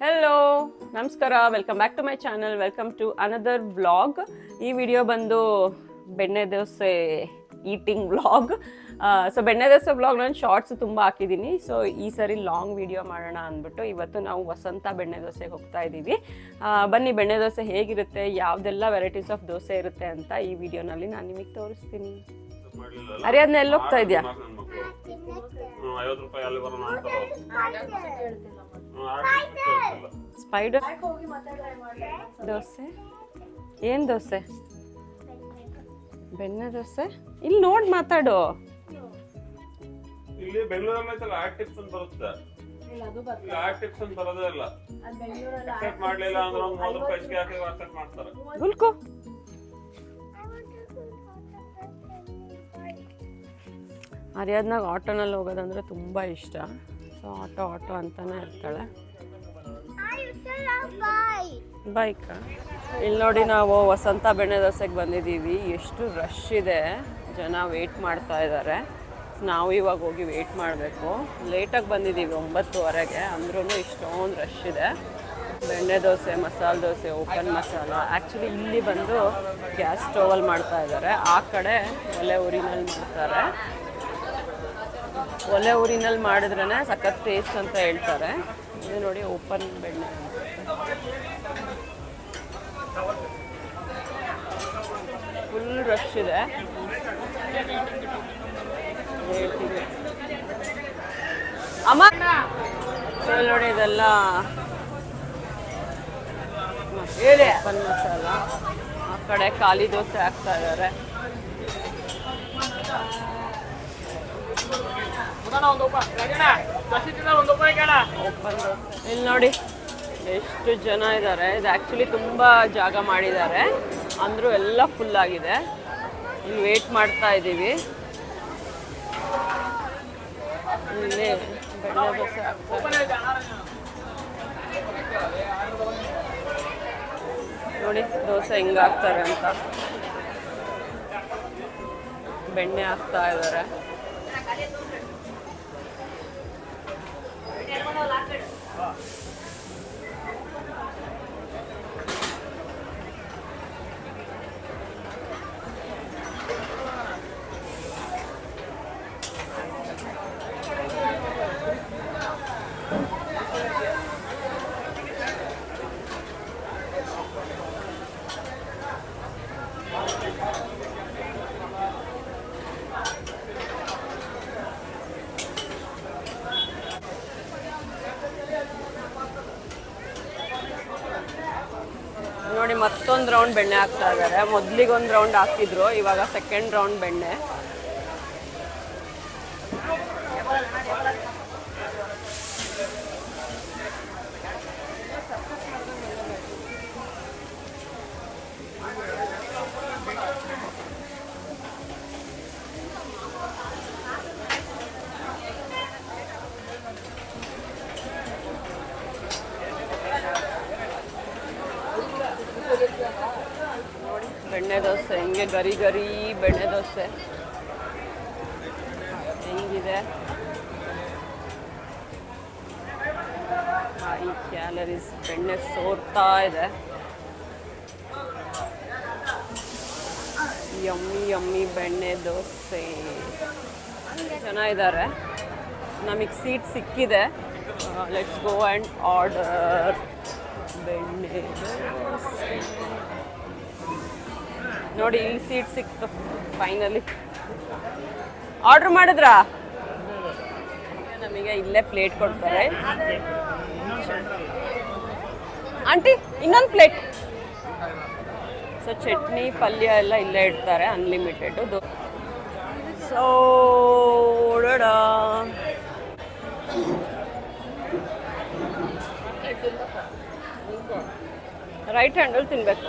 Hello ನಮಸ್ಕಾರ. Welcome back to my channel welcome to another vlog ಈ video ಬಂದು ಬೆಣ್ಣೆ ದೋಸೆ ಈಟಿಂಗ್ ವ್ಲಾಗ್ ಸೊ ಬೆಣ್ಣೆ ದೋಸೆ ವ್ಲಾಗ್ ನಾನು ಶಾರ್ಟ್ಸ್ ತುಂಬ ಹಾಕಿದ್ದೀನಿ ಸೊ ಈ ಸರಿ ಲಾಂಗ್ ವಿಡಿಯೋ ಮಾಡೋಣ ಅಂದ್ಬಿಟ್ಟು ಇವತ್ತು ನಾವು ವಸಂತ ಬೆಣ್ಣೆ ದೋಸೆಗೆ ಹೋಗ್ತಾ ಇದ್ದೀವಿ ಬನ್ನಿ ಬೆಣ್ಣೆ ದೋಸೆ ಹೇಗಿರುತ್ತೆ ಯಾವುದೆಲ್ಲ ವೆರೈಟೀಸ್ ಆಫ್ ದೋಸೆ ಇರುತ್ತೆ ಅಂತ ಈ ವಿಡಿಯೋನಲ್ಲಿ ನಾನು ನಿಮಗೆ ತೋರಿಸ್ತೀನಿ. ಅರೆ ಅದನ್ನ ಹೋಗ್ತಾ ಇದೆಯಾ? ಸ್ಪೈಡರ್ ದೋಸೆ? ಏನ್ ದೋಸೆ? ಬೆಣ್ಣೆ. ದೋಸೆ? ಇಲ್ಲಿ ನೋಡ್ ಮಾತಾಡು. ಇಲ್ಲಿ ಬೆಂಗಳೂರಲ್ಲಿ ಐತಲ್ಲ ಆಕ್ಟಿವ್ಸ್ ಅಂತ ಬರುತ್ತೆ. ಇಲ್ಲಿ ಆಕ್ಟಿವ್ಸ್ ಅಂತ ಬರೋದೇ ಇಲ್ಲ. ಅಕ್ಸೆಪ್ಟ್ ಮಾಡ್ಲಿಲ್ಲ ಅಂದ್ರೆ ಒಂದು ಮೂವತ್ತು ರೂಪಾಯಿ ಹೆಚ್ಚಿಗೆ ಹಾಕಿ ಅಕ್ಸೆಪ್ಟ್ ಮಾಡ್ತಾರೆ. ಗುಲ್ಕು ಅರಿಯಾದ್ನಾಗ ಆಟೋನಲ್ಲಿ ಹೋಗೋದಂದ್ರೆ ತುಂಬ ಇಷ್ಟ. ಸೊ ಆಟೋ ಆಟೋ ಅಂತಾನೆ ಇರ್ತಾಳೆ. ಬೈಕ್ ಇಲ್ಲಿ ನೋಡಿ ನಾವು ವಸಂತ ಬೆಣ್ಣೆ ದೋಸೆಗೆ ಬಂದಿದ್ದೀವಿ. ಎಷ್ಟು ರಶ್ ಇದೆ. ಜನ ವೇಟ್ ಮಾಡ್ತಾ ಇದ್ದಾರೆ ನಾವು ಇವಾಗ ಹೋಗಿ ವೇಟ್ ಮಾಡಬೇಕು. ಲೇಟಾಗಿ ಬಂದಿದ್ದೀವಿ ಒಂಬತ್ತುವರೆಗೆ. ಅಂದ್ರೂ ಇಷ್ಟೊಂದು ರಶ್ ಇದೆ. ಬೆಣ್ಣೆ ದೋಸೆ ಮಸಾಲೆ ದೋಸೆ ಓಪನ್ ಮಸಾಲ. ಆ್ಯಕ್ಚುಲಿ ಇಲ್ಲಿ ಬಂದು ಗ್ಯಾಸ್ ಸ್ಟೋವಲ್ಲಿ ಮಾಡ್ತಾ ಇದ್ದಾರೆ ಆ ಕಡೆ ಒಲೆ ಊರಿನಲ್ಲಿ ಮಾಡ್ತಾರೆ. ಒಲೆ ಊರಿನಲ್ಲಿ ಮಾಡಿದ್ರೇ ಸಖತ್ ಟೇಸ್ಟ್ ಅಂತ ಹೇಳ್ತಾರೆ. ಇದು ನೋಡಿ ಓಪನ್ ಬೆಣ್ಣೆ. ಫುಲ್ ರಶ್ ಇದೆ. ಅಮ್ಮ! ನೋಡಿ ಇದೆಲ್ಲ ಓಪನ್ ಮಸಾಲ. ಆ ಕಡೆ ಖಾಲಿ ದೋಸೆ ಹಾಕ್ತಾ ಇದ್ದಾರೆ. ಇಲ್ಲಿ ನೋಡಿ, ಎಷ್ಟು ಜನ ಇದ್ದಾರೆ ಇದು ಆ್ಯಕ್ಚುಲಿ ತುಂಬ ಜಾಗ ಮಾಡಿದ್ದಾರೆ. ಅಂದರೂ ಎಲ್ಲ ಫುಲ್ ಆಗಿದೆ. ಇಲ್ಲಿ ವೇಟ್ ಮಾಡ್ತಾ ಇದ್ದೀವಿ. ನೋಡಿ, ದೋಸೆ ಹೆಂಗಾಗ್ತಾರೆ ಅಂತ. ಬೆಣ್ಣೆ ಹಾಕ್ತಾ ಇದ್ದಾರೆ. ಮತ್ತೊಂದು ರೌಂಡ್ ಬೆಣ್ಣೆ ಹಾಕ್ತಾ ಇದ್ದಾರೆ ಮೊದಲಿಗೊಂದು ರೌಂಡ್ ಹಾಕಿದ್ರು ಇವಾಗ ಸೆಕೆಂಡ್ ರೌಂಡ್ ಬೆಣ್ಣೆ. ಬೆಣ್ಣೆ ದೋಸೆ, ಹೆಂಗೆ ಗರಿ ಗರಿ ಬೆಣ್ಣೆ ದೋಸೆ. ಹೆಂಗಿದೆ? ಈ ಕ್ಯಾಲರೀಸ್ ಬೆಣ್ಣೆ ಸೋರ್ತಾ ಇದೆ. ಯಮ್ಮಿ ಯಮ್ಮಿ ಬೆಣ್ಣೆ ದೋಸೆ. ಜನ ಇದ್ದಾರೆ ನಮಗೆ ಸೀಟ್ ಸಿಕ್ಕಿದೆ. ಲೆಟ್ಸ್ ಗೋ ಆ್ಯಂಡ್ ಆರ್ಡರ್ ಬೆಣ್ಣೆ ದೋಸೆ. ನೋಡಿ, ಇಲ್ಲಿ ಸೀಟ್ ಸಿಕ್ತು ಫೈನಲಿ ಆರ್ಡರ್ ಮಾಡಿದ್ರಾ? ನಮಗೆ ಇಲ್ಲೇ ಪ್ಲೇಟ್ ಕೊಡ್ತಾರೆ. ಆಂಟಿ ಇನ್ನೊಂದು ಪ್ಲೇಟ್ ಸೊ ಚಟ್ನಿ, ಪಲ್ಯ ಎಲ್ಲ ಇಲ್ಲೇ ಇಡ್ತಾರೆ ಅನ್ಲಿಮಿಟೆಡ್ ಸೊ ರೈಟ್ ಹ್ಯಾಂಡಲ್ ತಿನ್ಬೇಕು.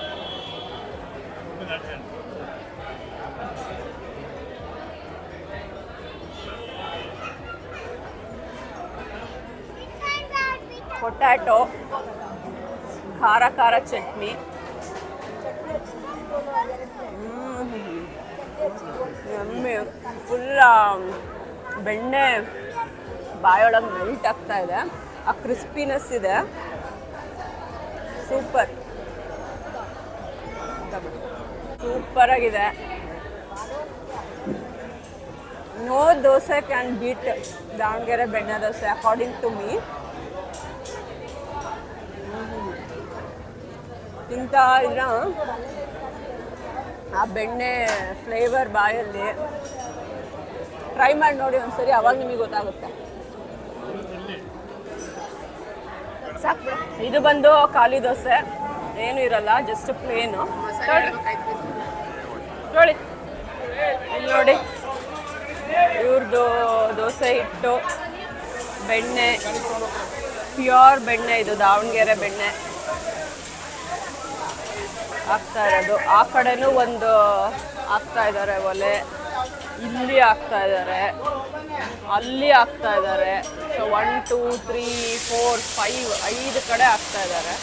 ಪೊಟ್ಯಾಟೊ ಖಾರ ಖಾರ ಚಟ್ನಿ. ಎಮ್ಮೆ ಫುಲ್ ಬೆಣ್ಣೆ. ಬಾಯೊಳಗೆ ಮೆಲ್ಟ್ ಆಗ್ತಾ ಇದೆ. ಆ ಕ್ರಿಸ್ಪಿನೆಸ್ ಇದೆ. ಸೂಪರ್ ಸೂಪರ್ ಆಗಿದೆ. No dosa can beat Davanagere benne dosa according to me ಇಂಥ ಇದ್ರ? ಆ ಬೆಣ್ಣೆ ಫ್ಲೇವರ್ ಬಾಯಲ್ಲಿ. ಟ್ರೈ ಮಾಡಿ ನೋಡಿ ಒಂದ್ಸರಿ, ಅವಾಗ ನಿಮಗೆ ಗೊತ್ತಾಗುತ್ತೆ. ಸಾಕು. ಇದು ಬಂದು ಖಾಲಿ ದೋಸೆ. ಏನು ಇರಲ್ಲ ಜಸ್ಟ್ ಪ್ಲೇನು ನೋಡಿ ಇಲ್ಲಿ ನೋಡಿ. ಇವ್ರದ್ದು ದೋಸೆ ಹಿಟ್ಟು, ಬೆಣ್ಣೆ, ಪ್ಯೂರ್ ಬೆಣ್ಣೆ ಇದು, ದಾವಣಗೆರೆ ಬೆಣ್ಣೆ. ಹಾಕ್ತಾ ಇರೋದು. ಆ ಕಡೆನೂ ಒಂದು ಹಾಕ್ತಾ ಇದ್ದಾರೆ ಒಲೆ. ಇಲ್ಲಿ ಹಾಕ್ತಾ ಇದ್ದಾರೆ. ಅಲ್ಲಿ ಹಾಕ್ತಾ ಇದ್ದಾರೆ. So one two three four five ಐದು ಕಡೆ ಹಾಕ್ತಾ ಇದ್ದಾರೆ.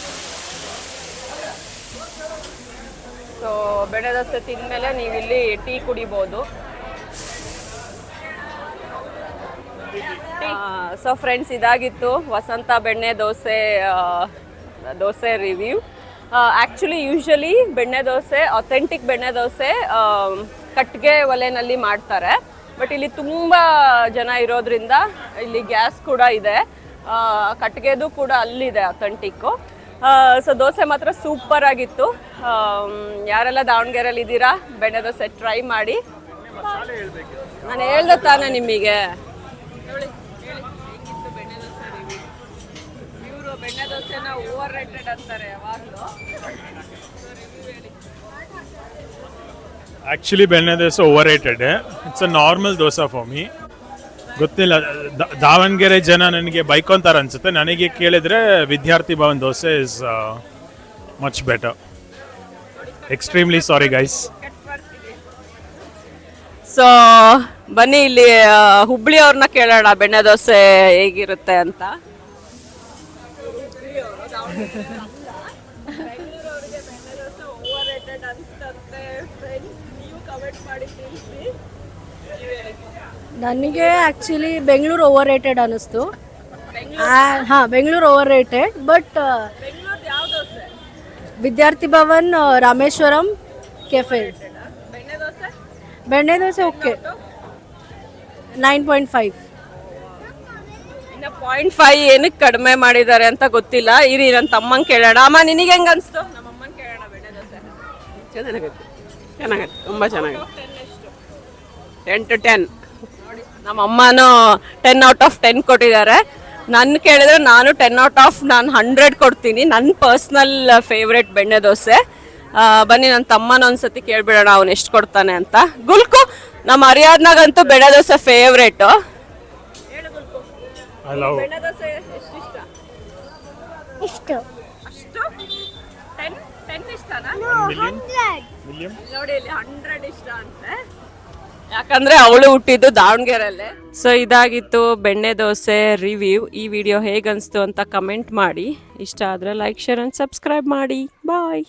ಸೊ ಬೆಣ್ಣೆ ದೋಸೆ ತಿಂದಮೇಲೆ ನೀವು ಇಲ್ಲಿ ಟೀ. ಕುಡಿಬೋದು ಸೊ ಫ್ರೆಂಡ್ಸ್ ಇದಾಗಿತ್ತು. Vasantha benne dosa dosa review actually usually benne dosa authentic ಬೆಣ್ಣೆ ದೋಸೆ ಕಟ್ಟಿಗೆ ಒಲೆಯಲ್ಲಿ ಮಾಡ್ತಾರೆ. ಬಟ್ ಇಲ್ಲಿ ತುಂಬ ಜನ ಇರೋದ್ರಿಂದ ಇಲ್ಲಿ ಗ್ಯಾಸ್ ಕೂಡ ಇದೆ. ಕಟ್ಟಿಗೆದು ಕೂಡ ಅಲ್ಲಿದೆ ಅಥೆಂಟಿಕ್ಕು ಸೊ ದೋಸೆ ಮಾತ್ರ ಸೂಪರ್ ಆಗಿತ್ತು. ಯಾರೆಲ್ಲ ದಾವಣಗೆರೆಯಲ್ಲಿ ಇದ್ದೀರಾ? ಬೆಣ್ಣೆ ದೋಸೆ ಟ್ರೈ ಮಾಡಿ. ನಾನು ಹೇಳ್ದೆ ತಾನೆ ನಿಮಗೆ. ಬೆಣ್ಣೆ ಓವರ್ ರೇಟೆಡ್ ಅಂತಾರೆ actually benne dosa over rated it's a normal dosa for me ಗೊತ್ತಿಲ್ಲ. ದ- ದಾವಣಗೆರೆ ಜನ ನನಗೆ ಬೈಕೊಂತಾರೆ ಅನ್ಸುತ್ತೆ. ನನಗೆ ಕೇಳಿದ್ರೆ Vidyarthi Bhavan dosa is much better extremely sorry guys so ಬನ್ನಿ ಇಲ್ಲಿ ಆ, ಹುಬ್ಳಿ ಅವ್ರನ್ನ ಕೇಳೋಣ. ಬೆಣ್ಣೆ ದೋಸೆ ಹೇಗಿರುತ್ತೆ ಅಂತ. ನನಗೆ ಆ್ಯಕ್ಚುಲಿ ಬೆಂಗಳೂರು ಓವರ್ ರೇಟೆಡ್ ಅನ್ನಿಸ್ತು ಹಾಂ ಬೆಂಗಳೂರು ಓವರ್ ರೇಟೆಡ್ ಬಟ್ ವಿದ್ಯಾರ್ಥಿ Bhavan Rameshwaram cafe benne dosa okay nine point five point five ಏನಕ್ಕೆ ಕಡಿಮೆ ಮಾಡಿದ್ದಾರೆ ಅಂತ ಗೊತ್ತಿಲ್ಲ. ಇರಿ ನನ್ನ ತಮ್ಮಂಗೆ ಕೇಳೋಣ. ಅಮ್ಮ ನಿನಗೆ ಹೆಂಗ್ ಅನಿಸ್ತು ನಮ್ಮ ಅಮ್ಮನ ಕೇಳೋಣ ಬೆಣ್ಣೆ ದೋಸೆ. ಚೆನ್ನಾಗೈತೆ. ಚೆನ್ನಾಗೈತೆ. ತುಂಬ ಚೆನ್ನಾಗೈತೆ. ಟೆನ್ ಟು ಟೆನ್ ನಮ್ಮ ಅಮ್ಮನೂ ಟೆನ್ ಔಟ್ ಆಫ್ ಟೆನ್ ಕೊಟ್ಟಿದ್ದಾರೆ. ನನ್ನ ಕೇಳಿದ್ರೆ ನಾನು ಟೆನ್ ಔಟ್ ಆಫ್ ನಾನು ಹಂಡ್ರೆಡ್ ಕೊಡ್ತೀನಿ. ನನ್ನ ಪರ್ಸ್ನಲ್ ಫೇವ್ರೆಟ್ ಬೆಣ್ಣೆ ದೋಸೆ. ಬನ್ನಿ ನನ್ನ ತಮ್ಮನ ಒಂದ್ಸತಿ ಕೇಳ್ಬಿಡೋಣ ಅವ್ನು ಎಷ್ಟು ಕೊಡ್ತಾನೆ ಅಂತ. ಗುಲ್ಕು ನಮ್ಮ ಅರಿಯಾದ್ನಾಗಂತೂ ಬೆಣ್ಣೆ ದೋಸೆ ಫೇವ್ರೇಟು ನೋಡಿ ಇಲ್ಲಿ ಹಂಡ್ರೆಡ್ ಇಷ್ಟ ಅಂತೆ. ಯಾಕಂದ್ರೆ ಅವಳು ಹುಟ್ಟಿದ್ದು ದಾವಣಗೆರೆಯಲ್ಲೇ. ಸೊ ಇದಾಗಿತ್ತು ಬೆಣ್ಣೆ ದೋಸೆ ರಿವ್ಯೂ ಈ ವಿಡಿಯೋ ಹೇಗನ್ಸ್ತು ಅಂತ ಕಮೆಂಟ್ ಮಾಡಿ. ಇಷ್ಟ ಆದ್ರೆ ಲೈಕ್ ಶೇರ್ ಅಂಡ್ ಸಬ್ಸ್ಕ್ರೈಬ್ ಮಾಡಿ. ಬಾಯ್